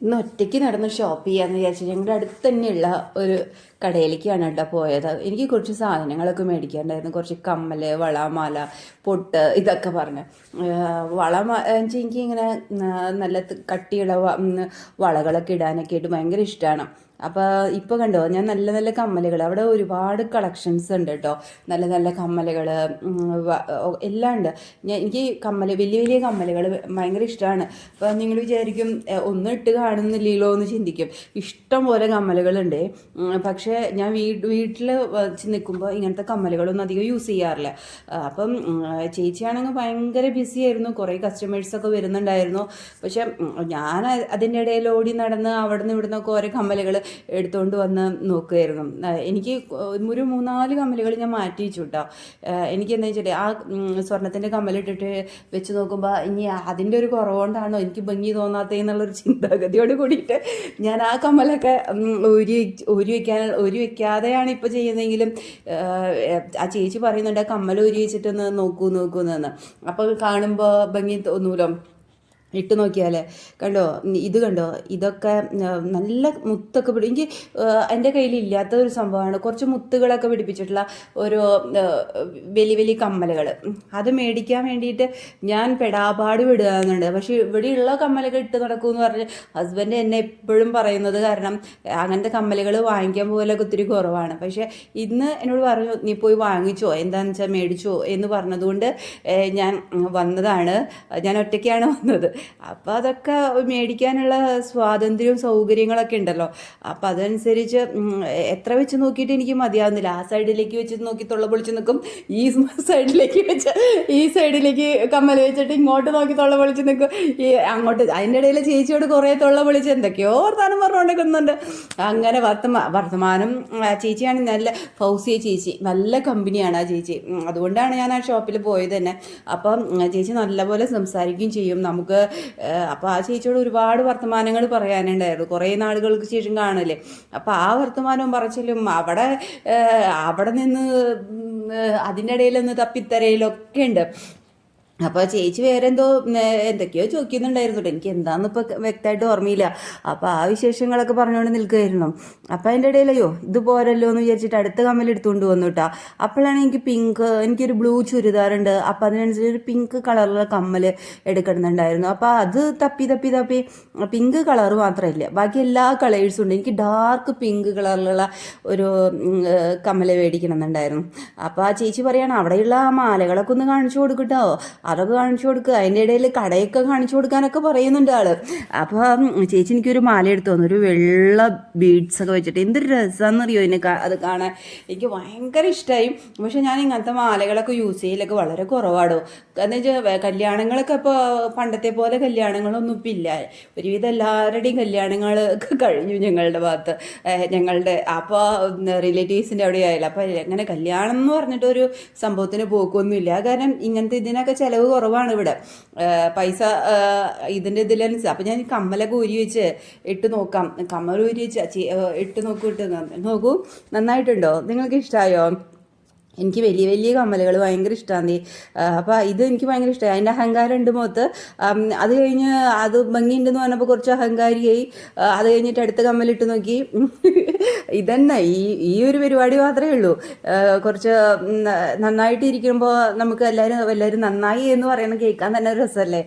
ഇന്ന് ഒറ്റയ്ക്ക് നടന്ന് ഷോപ്പ് ചെയ്യാന്ന് വിചാരിച്ചു ഞങ്ങളുടെ അടുത്ത് തന്നെയുള്ള ഒരു കടയിലേക്കാണ് കേട്ടോ പോയത്. എനിക്ക് കുറച്ച് സാധനങ്ങളൊക്കെ മേടിക്കാണ്ടായിരുന്നു കുറച്ച് കമ്മൽ വള മാല പൊട്ട് ഇതൊക്കെ പറഞ്ഞ്. വള എനിക്ക് ഇങ്ങനെ നല്ല കട്ടിയുള്ള വളകളൊക്കെ ഇടാനൊക്കെ ആയിട്ട് ഭയങ്കര ഇഷ്ടമാണ് അപ്പോൾ ഇപ്പോൾ കണ്ടോ ഞാൻ നല്ല നല്ല കമ്മലുകൾ അവിടെ ഒരുപാട് കളക്ഷൻസ് ഉണ്ട് കേട്ടോ നല്ല നല്ല കമ്മലുകൾ എല്ലാം ഉണ്ട്. ഞാൻ എനിക്ക് കമ്മൽ വലിയ വലിയ കമ്മലുകൾ ഭയങ്കര ഇഷ്ടമാണ് അപ്പോൾ നിങ്ങൾ വിചാരിക്കും "ഏ, ഒന്നും ഇട്ട് കാണുന്നില്ലല്ലോ എന്ന് ചിന്തിക്കും. ഇഷ്ടം പോലെ കമ്മലുകളുണ്ട്. ഉം, പക്ഷേ ഞാൻ വീട് വീട്ടിൽ വെച്ച് നിൽക്കുമ്പോൾ ഇങ്ങനത്തെ കമ്മലുകളൊന്നും അധികം യൂസ് ചെയ്യാറില്ല. അപ്പം ചേച്ചിയാണെങ്കിൽ ഭയങ്കര ബിസി ആയിരുന്നു. കുറേ കസ്റ്റമേഴ്സൊക്കെ വരുന്നുണ്ടായിരുന്നു. പക്ഷെ ഞാൻ അതിന്റെ ഇടയിൽ ഓടി നടന്ന് അവിടെ നിന്ന് ഇവിടെ നിന്നൊക്കെ ഓരോ കമ്മലുകൾ എടുത്തുകൊണ്ട് വന്ന് നോക്കുമായിരുന്നു എനിക്ക് ഒരു മൂന്നാൽ കമ്മലുകൾ ഞാൻ മാറ്റി വെച്ചു കേട്ടോ എനിക്ക് എന്താ വെച്ചാൽ ആ സ്വർണത്തിന്റെ കമ്മലിട്ടിട്ട് വെച്ച് നോക്കുമ്പോൾ ഇനി അതിന്റെ ഒരു കുറവുകൊണ്ടാണോ എനിക്ക് ഭംഗി തോന്നാത്തതെന്നുള്ളൊരു ചിന്താഗതിയോട് കൂടിയിട്ട് ഞാൻ ആ കമ്മലൊക്കെ ഊരി ഊരി വെക്കാൻ ഊരി വെക്കാതെയാണ് ഇപ്പോൾ ചെയ്യുന്നതെങ്കിലും ആ, ചേച്ചി പറയുന്നുണ്ട് കമ്മൽ ഒരു വെച്ചിട്ടൊന്ന് നോക്കൂ നോക്കൂ എന്ന് അപ്പോൾ കാണുമ്പോൾ ഭംഗി തോന്നൂലോ? ഇട്ട് നോക്കിയാലേ. കണ്ടോ? ഇത് കണ്ടോ? ഇതൊക്കെ നല്ല മുത്തൊക്കെ പിടി എനിക്ക് എന്റെ കയ്യിൽ ഇല്ലാത്ത ഒരു സംഭവമാണ്. കുറച്ച് മുത്തുകളൊക്കെ പിടിപ്പിച്ചിട്ടുള്ള ഒരു വലിയ വലിയ കമ്മലുകൾ അത് മേടിക്കാൻ വേണ്ടിയിട്ട് ഞാൻ പെടാപാട് വിടുകയെന്നുണ്ട് പക്ഷേ ഇവിടെയുള്ള കമ്മലുകൾ ഇട്ട് നടക്കുമെന്ന് പറഞ്ഞ് ഹസ്ബൻഡ് എന്നെ എപ്പോഴും പറയുന്നത് കാരണം അങ്ങനത്തെ കമ്മലുകൾ വാങ്ങിക്കാൻ പോലൊക്കെ ഒത്തിരി കുറവാണ്. പക്ഷേ ഇന്ന് എന്നോട് പറഞ്ഞു നീ പോയി വാങ്ങിച്ചോ? എന്താണെന്ന് വെച്ചാൽ മേടിച്ചോ? എന്ന് പറഞ്ഞതുകൊണ്ട് ഞാൻ വന്നതാണ്. ഞാൻ ഒറ്റയ്ക്കാണ് വന്നത്. അപ്പോൾ അതൊക്കെ മേടിക്കാനുള്ള സ്വാതന്ത്ര്യവും സൗകര്യങ്ങളൊക്കെ ഉണ്ടല്ലോ. അപ്പോൾ അതനുസരിച്ച് എത്ര വെച്ച് നോക്കിയിട്ട് എനിക്ക് മതിയാവുന്നില്ല. ആ സൈഡിലേക്ക് വെച്ച് നോക്കി തൊള്ള പൊളിച്ച് നിൽക്കും ഈ സൈഡിലേക്ക് വെച്ച് ഈ സൈഡിലേക്ക് കമ്മൽ വെച്ചിട്ട് ഇങ്ങോട്ട് നോക്കി തൊള്ള പൊളിച്ച് നിൽക്കും ഈ അങ്ങോട്ട് അതിന്റെ ഇടയിൽ ചേച്ചിയോട് കുറേ തൊള്ള പൊളിച്ച് എന്തൊക്കെയോ വർത്താനം പറഞ്ഞുകൊണ്ടിരിക്കുന്നുണ്ട് അങ്ങനെ വർത്തമാ വർത്തമാനം ചേച്ചിയാണ് നല്ല ഫൗസിയ ചേച്ചി. നല്ല കമ്പനിയാണ് ആ ചേച്ചി. അതുകൊണ്ടാണ് ഞാൻ ആ ഷോപ്പിൽ പോയത് തന്നെ. അപ്പം ചേച്ചി നല്ലപോലെ സംസാരിക്കുകയും ചെയ്യും. നമുക്ക് അപ്പോൾ ആ ചേച്ചിയോട് ഒരുപാട് വർത്തമാനങ്ങൾ പറയാനുണ്ടായിരുന്നു. കുറേ നാളുകൾക്ക് ശേഷം കാണല്ലേ. അപ്പോൾ ആ വർത്തമാനവും പറച്ചിലും അവിടെ അവിടെ നിന്ന് അതിന്റെ ഇടയിലൊന്ന് തപ്പിത്തരയിലൊക്കെ ഉണ്ട്. അപ്പോൾ ചേച്ചി വേറെ എന്തോ എന്തൊക്കെയോ ചോദിക്കുന്നുണ്ടായിരുന്നു. എനിക്ക് എന്താണെന്ന് ഇപ്പോൾ വ്യക്തമായിട്ട് ഓർമ്മയില്ല. അപ്പോൾ ആ വിശേഷങ്ങളൊക്കെ പറഞ്ഞുകൊണ്ട് നിൽക്കുമായിരുന്നു അപ്പോൾ അതിന്റെ ഇടയിലയോ ഇത് പോരല്ലോ എന്ന് വിചാരിച്ചിട്ട് അടുത്ത കമ്മൽ എടുത്തുകൊണ്ട് വന്നു കേട്ടോ അപ്പോഴാണ് എനിക്ക് പിങ്ക് എനിക്കൊരു ബ്ലൂ ചുരിദാറുണ്ട്. അപ്പോൾ അതിനനുസരിച്ച് ഒരു പിങ്ക് കളറുള്ള കമ്മൽ എടുക്കണമെന്നുണ്ടായിരുന്നു. അപ്പോൾ അത് തപ്പി തപ്പി തപ്പി പിങ്ക് കളർ മാത്രമില്ല. ബാക്കി എല്ലാ കളേഴ്സും ഉണ്ട്. എനിക്ക് ഡാർക്ക് പിങ്ക് കളറിലുള്ള ഒരു കമ്മൽ മേടിക്കണമെന്നുണ്ടായിരുന്നു. അപ്പോൾ ആ ചേച്ചി പറയാണ് അവിടെയുള്ള ആ മാലകളൊക്കെ ഒന്ന് കാണിച്ചു കൊടുക്കട്ടോ അതൊക്കെ കാണിച്ചു കൊടുക്കുക അതിന്റെ ഇടയിൽ കടയൊക്കെ കാണിച്ചു കൊടുക്കാനൊക്കെ പറയുന്നുണ്ട് ആൾ. അപ്പോൾ ചേച്ചി എനിക്കൊരു മാല എടുത്തു തന്നു. ഒരു വെള്ള ബീഡ്സ് ഒക്കെ വെച്ചിട്ട്. എന്തൊരു രസമെന്നറിയോ ഇതിനെ അത് കാണാൻ. എനിക്ക് ഭയങ്കര ഇഷ്ടമായി പക്ഷെ ഞാൻ ഇങ്ങനത്തെ മാലകളൊക്കെ യൂസ് ചെയ്യലൊക്കെ വളരെ കുറവാടോ. എന്ന് വെച്ചാൽ കല്യാണങ്ങളൊക്കെ ഇപ്പോൾ പണ്ടത്തെ പോലെ കല്യാണങ്ങളൊന്നും ഇപ്പം ഇല്ല. ഒരുവിധം എല്ലാവരുടെയും കല്യാണങ്ങൾ കഴിഞ്ഞു ഞങ്ങളുടെ ഭാഗത്ത്. ഞങ്ങളുടെ അപ്പോൾ റിലേറ്റീവ്സിന്റെ അവിടെ ആയാലും അപ്പോൾ അങ്ങനെ കല്യാണം എന്ന് പറഞ്ഞിട്ടൊരു സംഭവത്തിന് പോക്കൊന്നുമില്ല. കാരണം ഇങ്ങനത്തെ ഇതിനൊക്കെ ചിലവ് കുറവാണ് ഇവിടെ. പൈസ ഇതിന്റെ ഇതിലനുസരിച്ച്. അപ്പോൾ ഞാൻ കമ്മല കമ്മലൊക്കെ ഊരി വെച്ച് ഇട്ട് നോക്കാം. കമ്മൽ ഊരി വെച്ച് ഇട്ട് നോക്കൂ ഇട്ട് നോക്കൂ. നന്നായിട്ടുണ്ടോ? നിങ്ങൾക്ക് ഇഷ്ടമായോ എനിക്ക് വലിയ വലിയ കമ്മലുകൾ ഭയങ്കര ഇഷ്ടമാണ് അപ്പോൾ ഇത് എനിക്ക് ഭയങ്കര ഇഷ്ടമായി അതിന്റെ അഹങ്കാരം ഉണ്ട് മുഖത്ത്. അത് കഴിഞ്ഞ് അത് ഭംഗിയുണ്ടെന്ന് പറഞ്ഞപ്പോൾ കുറച്ച് അഹങ്കാരിയായി. അത് കഴിഞ്ഞിട്ട് അടുത്ത കമ്മലിട്ട് നോക്കി. ഇതന്നെ ഈ ഈ ഒരു പരിപാടി മാത്രമേ ഉള്ളൂ. കുറച്ച് നന്നായിട്ട് ഇരിക്കുമ്പോൾ നമുക്ക് എല്ലാവരും എല്ലാവരും നന്നായി എന്ന് പറയുന്നത് കേൾക്കാൻ തന്നെ ഒരു രസമല്ലേ?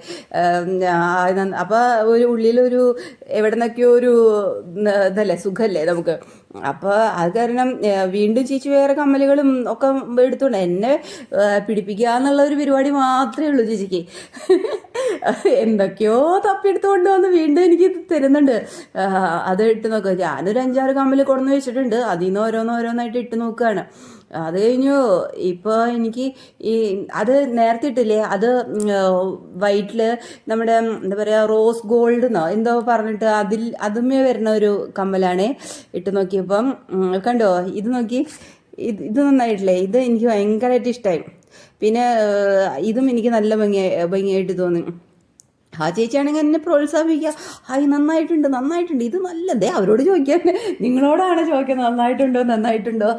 അപ്പോൾ ഒരു ഉള്ളിലൊരു എവിടെ നിന്നൊക്കെയോ ഒരു ഇതല്ലേ സുഖമല്ലേ നമുക്ക്? അപ്പോൾ അത് കാരണം വീണ്ടും ചേച്ചി വേറെ കമ്മലുകളും ഒക്കെ എടുത്തോണ്ട് എന്നെ പിടിപ്പിക്കുക എന്നുള്ള ഒരു പരിപാടി മാത്രമേ ഉള്ളൂ ചേച്ചിക്ക്. എന്തൊക്കെയോ തപ്പിയെടുത്തുകൊണ്ട് വന്ന് വീണ്ടും എനിക്ക് തരുന്നുണ്ട്. അത് ഇട്ട് നോക്കുക ഞാനൊരു അഞ്ചാറ് കമ്മൽ കൊണ്ടുവന്ന് വെച്ചിട്ടുണ്ട്. അതിൽ നിന്ന് ഓരോന്നോരോന്നായിട്ട് ഇട്ട് നോക്കുകയാണ് അത് കഴിഞ്ഞു. ഇപ്പോൾ എനിക്ക് ഈ അത് നേരത്തെ ഇട്ടില്ലേ? അത് വൈറ്റിൽ നമ്മുടെ എന്താ പറയുക റോസ് ഗോൾഡ് എന്നോ എന്തോ പറഞ്ഞിട്ട് അതിൽ അതുമേ വരുന്ന ഒരു കമ്മലാണ്. ഇട്ട് നോക്കിയപ്പം കണ്ടോ? ഇത് നോക്കി. ഇത് ഇത് നന്നായിട്ടില്ലേ? ഇത് എനിക്ക് ഭയങ്കരമായിട്ട് ഇഷ്ടമായി പിന്നെ ഇതും എനിക്ക് നല്ല ഭംഗി ഭംഗിയായിട്ട് തോന്നി. ആ ചേച്ചിയാണെങ്കിൽ എന്നെ പ്രോത്സാഹിപ്പിക്കുക. ഹായ് നന്നായിട്ടുണ്ട് നന്നായിട്ടുണ്ട്. ഇത് നല്ലതേ അവരോട് ചോദിക്കാൻ. നിങ്ങളോടാണ് ചോദിക്കുന്നത് നന്നായിട്ടുണ്ടോ നന്നായിട്ടുണ്ടോ?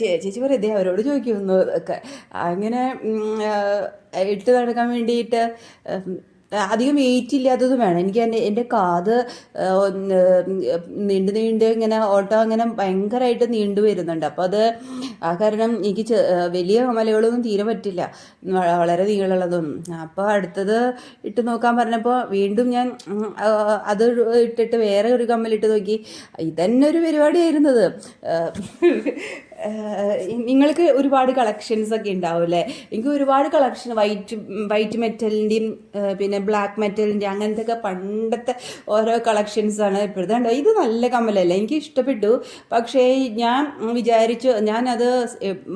ചേച്ചി പറയും ദേ അവരോട് ചോദിക്കുന്നു. ഒക്കെ. അങ്ങനെ ഇട്ട് നടക്കാൻ വേണ്ടിയിട്ട് അധികം വെയിറ്റ് ഇല്ലാത്തത് വേണം. എനിക്ക് എന്റെ എന്റെ കാത് നീണ്ടു നീണ്ട് ഇങ്ങനെ ഓട്ടോ അങ്ങനെ ഭയങ്കരമായിട്ട് നീണ്ടു വരുന്നുണ്ട്. അപ്പോൾ അത് ആ കാരണം എനിക്ക് വലിയ മലകളൊന്നും തീരെ പറ്റില്ല. വളരെ നീളമുള്ളതും. അപ്പോൾ അടുത്തത് ഇട്ട് നോക്കാൻ പറഞ്ഞപ്പോൾ വീണ്ടും ഞാൻ അത് ഇട്ടിട്ട് വേറെ ഒരു കമ്മലിട്ട് നോക്കി. ഇതന്നെ ഒരു പരിപാടിയായിരുന്നത്. നിങ്ങൾക്ക് ഒരുപാട് കളക്ഷൻസ് ഒക്കെ ഉണ്ടാവും അല്ലേ എനിക്ക് ഒരുപാട് കളക്ഷൻ വൈറ്റ് വൈറ്റ് മെറ്റലിന്റെയും പിന്നെ ബ്ലാക്ക് മെറ്റലിന്റെയും അങ്ങനത്തെ ഒക്കെ പണ്ടത്തെ ഓരോ കളക്ഷൻസ് ആണ് ഇപ്പോഴത്തെ. ഉണ്ടോ ഇത് നല്ല കമ്മലല്ലേ? എനിക്ക് ഇഷ്ടപ്പെട്ടു. പക്ഷേ ഞാൻ വിചാരിച്ചു ഞാനത്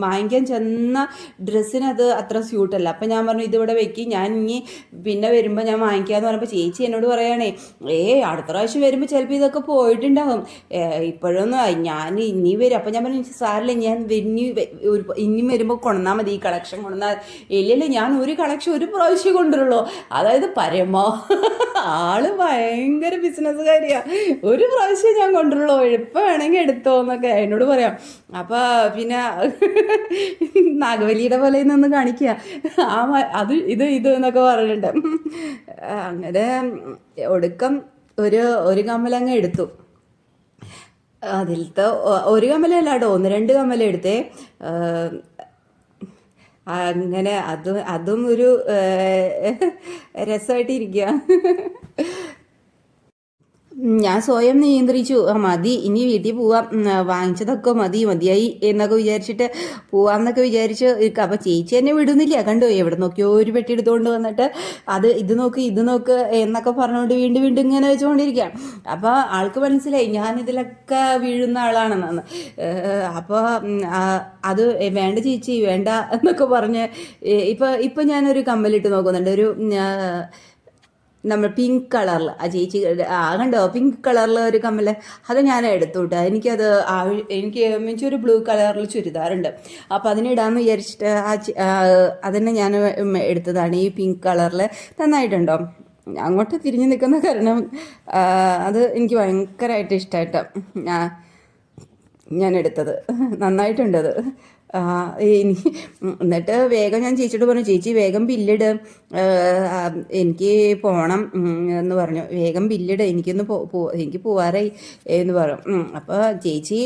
വാങ്ങിക്കാൻ ചെന്ന ഡ്രസ്സിനത് അത് അത്ര സ്യൂട്ടല്ല അപ്പം ഞാൻ പറഞ്ഞു ഇതിവിടെ വെക്കി. ഞാൻ ഇനി പിന്നെ വരുമ്പോൾ ഞാൻ വാങ്ങിക്കാമെന്ന് പറഞ്ഞപ്പോൾ ചേച്ചി എന്നോട് പറയുകയാണേ ഏ അടുത്ത പ്രാവശ്യം വരുമ്പോൾ ചിലപ്പോൾ ഇതൊക്കെ പോയിട്ടുണ്ടാകും ഇപ്പോഴൊന്നും ഞാൻ ഇനി വരും. അപ്പം ഞാൻ പറഞ്ഞു സാറില്ല ഞാൻ ഇനി ഇനിയും വരുമ്പോൾ കൊണ്ടുവന്നാൽ മതി ഈ കളക്ഷൻ കൊണ്ടുവന്നാൽ ഇല്ലല്ലോ ഞാൻ ഒരു കളക്ഷൻ ഒരു പ്രാവശ്യം കൊണ്ടുവരുള്ളൂ. അതായത് പരമോ? ആൾ ഭയങ്കര ബിസിനസ്സുകാരിയാണ് ഒരു പ്രാവശ്യം ഞാൻ കൊണ്ടുവരുള്ളൂ. എളുപ്പം വേണമെങ്കിൽ എടുത്തോ എന്നൊക്കെ എന്നോട് പറയാം. അപ്പോൾ പിന്നെ നാഗവലിയുടെ പോലെ നിന്ന് കാണിക്കുക ആ അത് ഇത് ഇത് എന്നൊക്കെ പറഞ്ഞിട്ടുണ്ട്. അങ്ങനെ ഒടുക്കം ഒരു ഒരു കമ്മലങ്ങ് എടുത്തു. അതിലത്തെ ഒരു കമ്മലല്ല കേട്ടോ ഒന്ന് രണ്ട് കമ്മല എടുത്തേ. അങ്ങനെ അതും അതും ഒരു രസമായിട്ടിരിക്കുക ഞാൻ സ്വയം നിയന്ത്രിച്ചു. മതി ഇനി വീട്ടിൽ പോവാം. വാങ്ങിച്ചതൊക്കെ മതി മതിയായി എന്നൊക്കെ വിചാരിച്ചിട്ട് പോവാന്നൊക്കെ വിചാരിച്ച് ഇരിക്ക. അപ്പൊ ചേച്ചി എന്നെ വിടുന്നില്ല. കണ്ടോ എവിടെ നോക്കിയോ ഒരു പെട്ടി എടുത്തുകൊണ്ട് വന്നിട്ട് അത് ഇത് നോക്ക് ഇത് നോക്ക് എന്നൊക്കെ പറഞ്ഞുകൊണ്ട് വീണ്ടും വീണ്ടും ഇങ്ങനെ വെച്ചുകൊണ്ടിരിക്കുകയാണ് അപ്പോൾ ആൾക്ക് മനസ്സിലായി ഞാൻ ഇതിലൊക്കെ വീഴുന്ന ആളാണെന്നാണ്. അപ്പോൾ അത് വേണ്ട ചേച്ചി വേണ്ട എന്നൊക്കെ പറഞ്ഞ് ഏ, ഇപ്പൊ ഞാനൊരു കമ്മലിട്ട് നോക്കുന്നുണ്ട്. ഒരു നമ്മൾ പിങ്ക് കളറിൽ ആ ചേച്ചി ആ കണ്ടോ? പിങ്ക് കളറിൽ ഒരു കമ്മൽ അത് ഞാൻ എടുത്തു എനിക്കത് എനിക്ക് മീൻസ് ഒരു ബ്ലൂ കളറിൽ ചുരിദാറുണ്ട് അപ്പോൾ അതിനിടാന്ന് വിചാരിച്ചിട്ട് ആ അതിനെ ഞാൻ എടുത്തതാണ് ഈ പിങ്ക് കളറിൽ നന്നായിട്ടുണ്ടോ? അങ്ങോട്ട് തിരിഞ്ഞു നിൽക്കുന്ന കാരണം അത് എനിക്ക് ഭയങ്കരമായിട്ട് ഇഷ്ടമായിട്ട് ഞാൻ എടുത്തത് നന്നായിട്ടുണ്ടത് ഇനി എന്നിട്ട് വേഗം ഞാൻ ചേച്ചിയോട് പറഞ്ഞു ചേച്ചി വേഗം ബില്ലിട്. എനിക്ക് പോകണം എന്ന് പറഞ്ഞു. വേഗം ബില്ലിട് എനിക്കൊന്ന് പോ എനിക്ക് പോവാറായി എന്ന് പറഞ്ഞു. അപ്പോൾ ചേച്ചി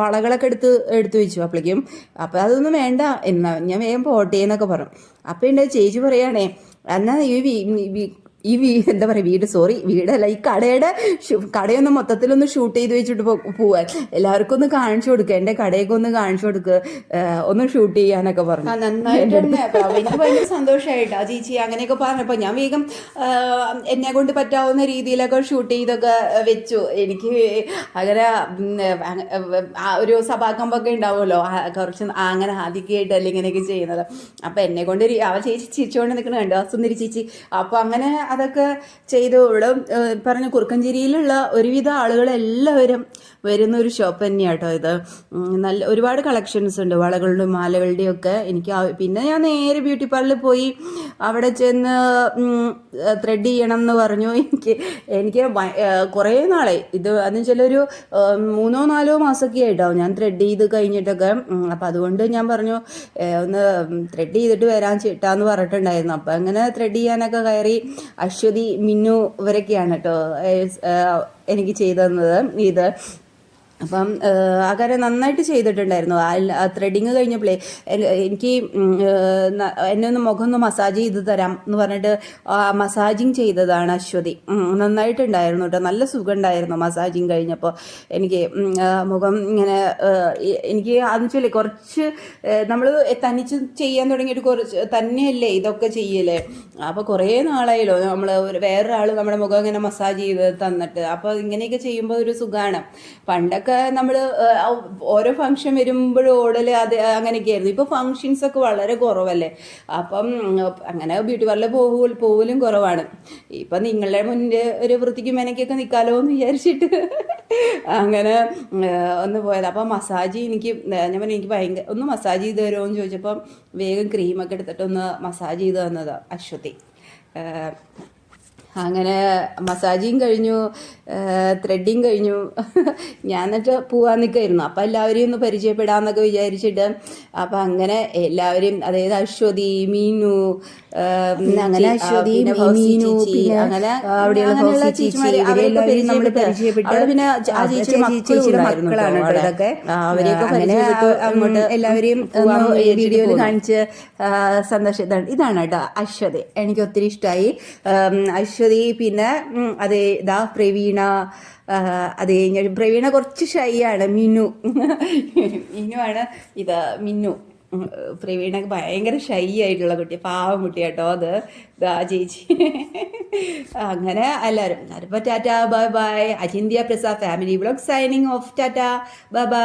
വളകളൊക്കെ എടുത്ത് എടുത്തു വെച്ചു അപ്പോഴേക്കും അപ്പോൾ അതൊന്നും വേണ്ട എന്നാ ഞാൻ വേഗം പോട്ടെ എന്നൊക്കെ പറഞ്ഞു. അപ്പോൾ എന്റെ ചേച്ചി പറയുകയാണേ എന്നാൽ ഈ ഈ വീ എന്താ പറയുക വീട് സോറി വീടല്ല ഈ കടയുടെ കടയൊന്നും മൊത്തത്തിലൊന്ന് ഷൂട്ട് ചെയ്ത് വെച്ചിട്ട് പോവാൻ. എല്ലാവർക്കും ഒന്ന് കാണിച്ചു കൊടുക്കുക എന്റെ കടയൊക്കെ ഒന്ന് കാണിച്ചു കൊടുക്കുക ഒന്ന് ഷൂട്ട് ചെയ്യാനൊക്കെ പറഞ്ഞു. നന്നായിട്ടുണ്ട് എനിക്ക് ഭയങ്കര സന്തോഷമായിട്ടാ ചേച്ചി അങ്ങനെയൊക്കെ പറഞ്ഞപ്പോൾ ഞാൻ വേഗം എന്നെ കൊണ്ട് പറ്റാവുന്ന രീതിയിലൊക്കെ ഷൂട്ട് ചെയ്തൊക്കെ വെച്ചു. എനിക്ക് അങ്ങനെ ആ ഒരു സഭാകമ്പൊക്കെ ഉണ്ടാവുമല്ലോ ആ, കുറച്ച് അങ്ങനെ ആദ്യമൊക്കെയായിട്ട് അല്ല ഇങ്ങനെയൊക്കെ ചെയ്യുന്നത്. അപ്പം എന്നെ കൊണ്ട് അവ ചേച്ചി ചിരിച്ചുകൊണ്ട് നിൽക്കണ കണ്ടോ. സുന്ദരി ചേച്ചി. അപ്പോൾ അങ്ങനെ അതൊക്കെ ചെയ്തോളും. പറഞ്ഞ കുറുക്കഞ്ചേരിയിലുള്ള ഒരുവിധ ആളുകളെല്ലാവരും വരുന്ന ഒരു ഷോപ്പ് തന്നെയാണ് കേട്ടോ ഇത്. നല്ല ഒരുപാട് കളക്ഷൻസ് ഉണ്ട്. വളകളുടെയും മാലകളുടെയും ഒക്കെ എനിക്ക് പിന്നെ ഞാൻ നേരെ ബ്യൂട്ടി പാർലറിൽ പോയി അവിടെ ചെന്ന് ത്രെഡ് ചെയ്യണം എന്ന് പറഞ്ഞു. എനിക്ക് എനിക്ക് കുറേ നാളെ ഇത് അതെന്ന് വെച്ചാൽ ഒരു മൂന്നോ നാലോ മാസമൊക്കെ ആയിട്ടാവും ഞാൻ ത്രെഡ് ചെയ്ത് കഴിഞ്ഞിട്ടൊക്കെ. അപ്പം അതുകൊണ്ട് ഞാൻ പറഞ്ഞു ഒന്ന് ത്രെഡ് ചെയ്തിട്ട് വരാൻ ചേട്ടാന്ന് പറഞ്ഞിട്ടുണ്ടായിരുന്നു. അപ്പം അങ്ങനെ ത്രെഡ് ചെയ്യാനൊക്കെ കയറി അശ്വതി മിന്നു ഇവരൊക്കെയാണ് കേട്ടോ എനിക്ക് ചെയ്തു തന്നത്. ഇത് അപ്പം ഏഹ്, നന്നായിട്ട് ചെയ്തിട്ടുണ്ടായിരുന്നു. ആ ത്രെഡിങ് കഴിഞ്ഞപ്പോൾ എനിക്ക് എന്നെ ഒന്ന് മുഖം ഒന്ന് മസാജ് ചെയ്ത് തരാം എന്ന് പറഞ്ഞിട്ട് മസാജിങ് ചെയ്തതാണ് അശ്വതി. നന്നായിട്ടുണ്ടായിരുന്നു കേട്ടോ നല്ല സുഖം ഉണ്ടായിരുന്നു മസാജിങ് കഴിഞ്ഞപ്പോൾ എനിക്ക് മുഖം ഇങ്ങനെ എനിക്ക് അതെന്ന് വെച്ചാൽ കുറച്ച് നമ്മൾ തനിച്ച് ചെയ്യാൻ തുടങ്ങിയിട്ട് കുറച്ച് തന്നെയല്ലേ ഇതൊക്കെ ചെയ്യലേ. അപ്പോൾ കുറേ നാളായല്ലോ നമ്മൾ വേറൊരാൾ നമ്മുടെ മുഖം ഇങ്ങനെ മസാജ് ചെയ്ത് തന്നിട്ട്. അപ്പോൾ ഇങ്ങനെയൊക്കെ ചെയ്യുമ്പോൾ ഒരു സുഖമാണ് പണ്ടൊക്കെ നമ്മൾ ഓരോ ഫംഗ്ഷൻ വരുമ്പോഴും ഓടൽ അത് അങ്ങനെയൊക്കെ ആയിരുന്നു ഇപ്പോൾ ഫംഗ്ഷൻസ് ഒക്കെ വളരെ കുറവല്ലേ? അപ്പം അങ്ങനെ ബ്യൂട്ടി പാർലർ പോകൂ പോകലും കുറവാണ്. ഇപ്പം നിങ്ങളുടെ മുന്നിൽ ഒരു വൃത്തിക്ക് മെനക്കൊക്കെ നിൽക്കാലോ എന്ന് വിചാരിച്ചിട്ട് അങ്ങനെ ഒന്ന് പോയത്. അപ്പം മസാജ് എനിക്ക് ഞാൻ പറഞ്ഞു എനിക്ക് ഭയങ്കര ഒന്ന് മസാജ് ചെയ്ത് തരുമോ എന്ന് ചോദിച്ചപ്പം വേഗം ക്രീമൊക്കെ എടുത്തിട്ട് ഒന്ന് മസാജ് ചെയ്ത് തന്നതാണ് അശ്വതി. അങ്ങനെ മസാജിങ് കഴിഞ്ഞു ത്രെഡിങ് കഴിഞ്ഞു ഞാൻ എന്നിട്ട് പോവാൻ നിൽക്കായിരുന്നു അപ്പം എല്ലാവരെയും ഒന്ന് പരിചയപ്പെടാമെന്നൊക്കെ വിചാരിച്ചിട്ട് അപ്പം അങ്ങനെ എല്ലാവരും അതായത് അശ്വതി മീനു അങ്ങനെ അശ്വതി, മീനു, അങ്ങനെ അവിടെയുള്ള പരിചയപ്പെട്ട് പിന്നെ ആ ചേച്ചിയുടെ മക്കളാണ്. ഇതൊക്കെ. അവരെയൊക്കെ അങ്ങോട്ട് എല്ലാവരെയും വീഡിയോയിൽ. കാണിച്ച് സന്തോഷം ഇതാണ് ഇതാണ് കേട്ടോ അശ്വതി എനിക്ക് ഒത്തിരി ഇഷ്ടമായി അശ്വതി പിന്നെ ഉം, അതെ ഇതാ പ്രവീണ അതെ കഴിഞ്ഞ പ്രവീണ കുറച്ച് ഷൈ ആണ് മിന്നു. മിന്നു ആണ് ഇത് മിന്നു. പ്രവീണ ഭയങ്കര ഷൈ ആയിട്ടുള്ള കുട്ടി പാവം കുട്ടി കേട്ടോ അത്. ഇതാ ചേച്ചി. അങ്ങനെ എല്ലാവരും അപ്പോൾ tata bye bye. Ajinthya Prasad family blog signing off tata bye bye.